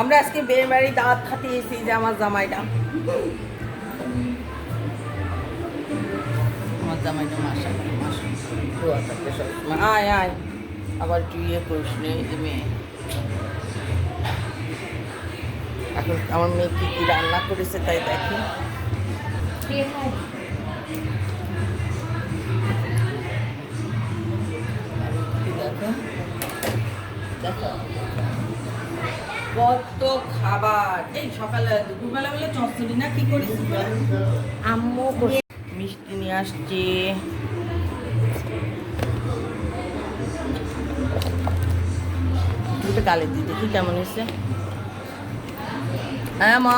আমরা আজকে বিয়ে বাড়ি দাঁত খাতে এসেছি যে আমার জামাইটা। আমার জামাইটা মাসা আয় আয়। আবার একটু ইয়ে করিস মেয়ে। এখন আমার মেয়ে কি কি রান্না করেছে তাই দেখো। দেখো। কত খাবার? এই সকালে দুপুরবেলা বেলা চচ্চড়ি না? কি করিস আম্মু মিষ্টি নিয়ে আসছে। দুটো কালে দি দেখি কেমন এসছে হ্যাঁ মা?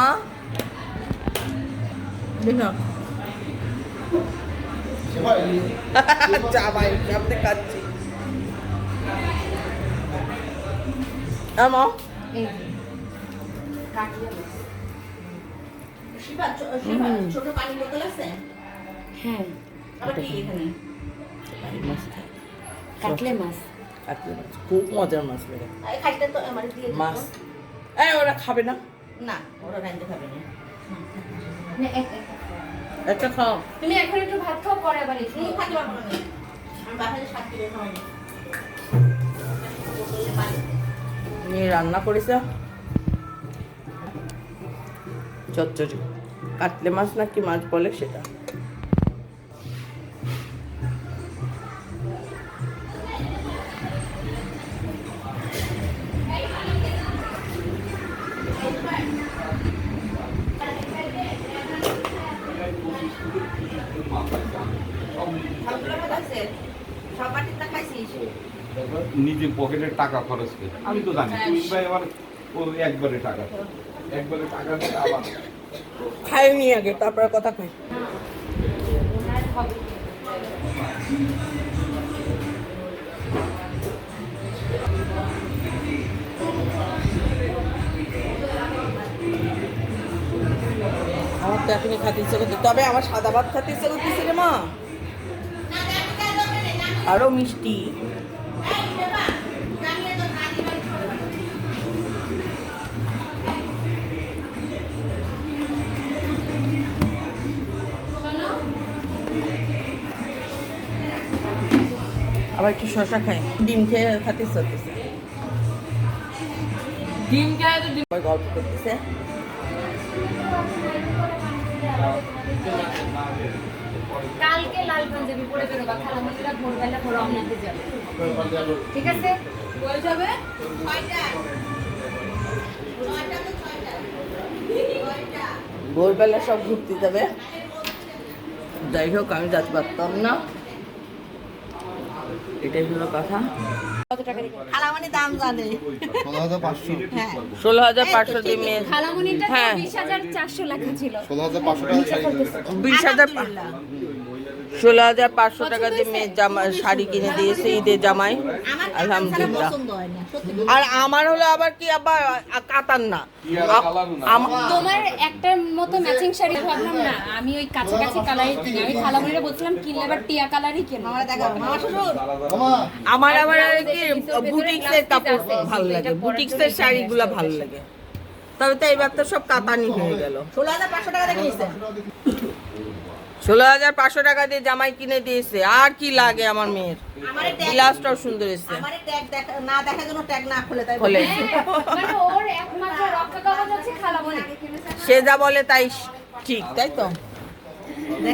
দেখো চা ভাই সামনে খাচ্ছি। হ্যাঁ মা? ছোট পানি বোতল আছে? হ্যাঁ। মাছ। কাটলে মাছ। কাতলা মাছ। খুব মজার মাছ খাইতে তো আমার দিয়ে মাছ। এই ওরা খাবে না? না ওরা রাইতে খাবে না। একটা খাও। তুমি এখন একটু ভাত খাও পরে আবার এসো। তুমি খাইতে পারব না আমি বাসায় সাত কিলো খাওয়াই। বোতলে রান্না করেছে? চচ্চড়ি। কাটলে মাছ না কি মাছ বলে সেটা। নিজের পকেটের টাকা খরচ করে। আমি তো জানি। তুই ভাই আবার ও একবারে টাকা একবারে টাকা দিয়ে আবার খাইনি আগে তারপরে কথা খাই আমার তো এখনই খাতে ইচ্ছে করছে। তবে আমার সাদা ভাত খাতে ইচ্ছে করতেছে রে মা। আরও মিষ্টি। আবার একটু শশা খাই। ডিম খেয়ে খাতে করতেছে ডিম খায় তো ডিম সবাই গল্প করতেছে। কালকে লাল পাঞ্জাবি পরে বেরোবা খালামণিরা ভোরবেলা রওনাতে যাবে। ঠিক আছে? বলে যাবে? ভোরবেলা সব ঘুরতে যাবে। যাই হোক আমি যাতে পারতাম না। এটাই হলো কথা। ষোলো হাজার পাঁচশো হ্যাঁ ষোলো দিয়ে মেয়ে। হ্যাঁ। বিশ হাজার ষোলো পাঁচশো টাকা শাড়ি দিয়ে মেয়ের জামা কিনে দিয়েছে ঈদের জামাই। আলহামদুলিল্লাহ। পছন্দ না সত্যি আর আমার হলো আবার কি আবার কাতার না। তোমার একটা মতো ম্যাচিং শাড়ি ভাবলাম না। আমি ওই কাছাকাছি কালারই কিনি আমি খালামণিরা বলছিলাম কিনলে এবার টিয়া কালারই কিনবো। আমার দেখা মামা শ্বশুর আমার আবার আর কি বুটিক্সের কাপড় ভালো লাগে বুটিক্সের শাড়িগুলো ভালো লাগে। তবে তো এবার তো সব কাতানি হয়ে গেল। ষোলো হাজার পাঁচশো টাকা দেখে নিচ্ছে ষোলো হাজার পাঁচশো টাকা দিয়ে জামাই কিনে দিয়েছে। আর কি লাগে আমার মেয়ের? আমার ট্যাগ গ্লাসটাও সুন্দর এসছে। আমার ট্যাগ দেখা না দেখার জন্য ট্যাগ না খুলে তাই সে যা বলে তাই ঠিক তাই তো?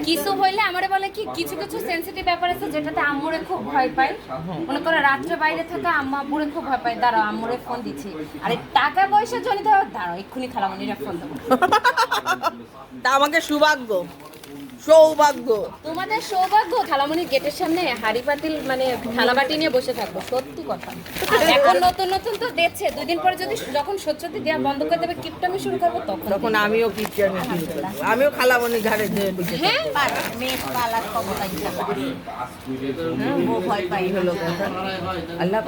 কিছু হইলে আমারে বলে কি কিছু কিছু সেনসিটিভ ব্যাপার আছে যেটাতে আম্মুরে খুব ভয় পাই মনে করো রাত্রে বাইরে থাকা আম্মা আব্বুরে খুব ভয় পাই দাঁড়াও আম্মুরে ফোন দিচ্ছি। আরে টাকা পয়সা জনিত দাঁড়াও এক্ষুনি খালামনিরা ফোন দেবো। তা আমাকে সৌভাগ্য। সৌভাগ্য। তোমাদের সৌভাগ্য খালামণি গেটের সামনে হাড়ি পাতিল মানে থালা বাটি নিয়ে বসে থাকব সত্যি কথা। এখন নতুন নতুন তো দেখছে দুদিন পরে যদি যখন সত্যি দেওয়া বন্ধ করে দেবে কিপটামি শুরু করব তখন। তখন আমিও শুরু করব। আমিও খালামণি ঘাড়ে বসে হ্যাঁ। মেয়ে পালার ক্ষমতা ভয় পাই হলো আল্লাহ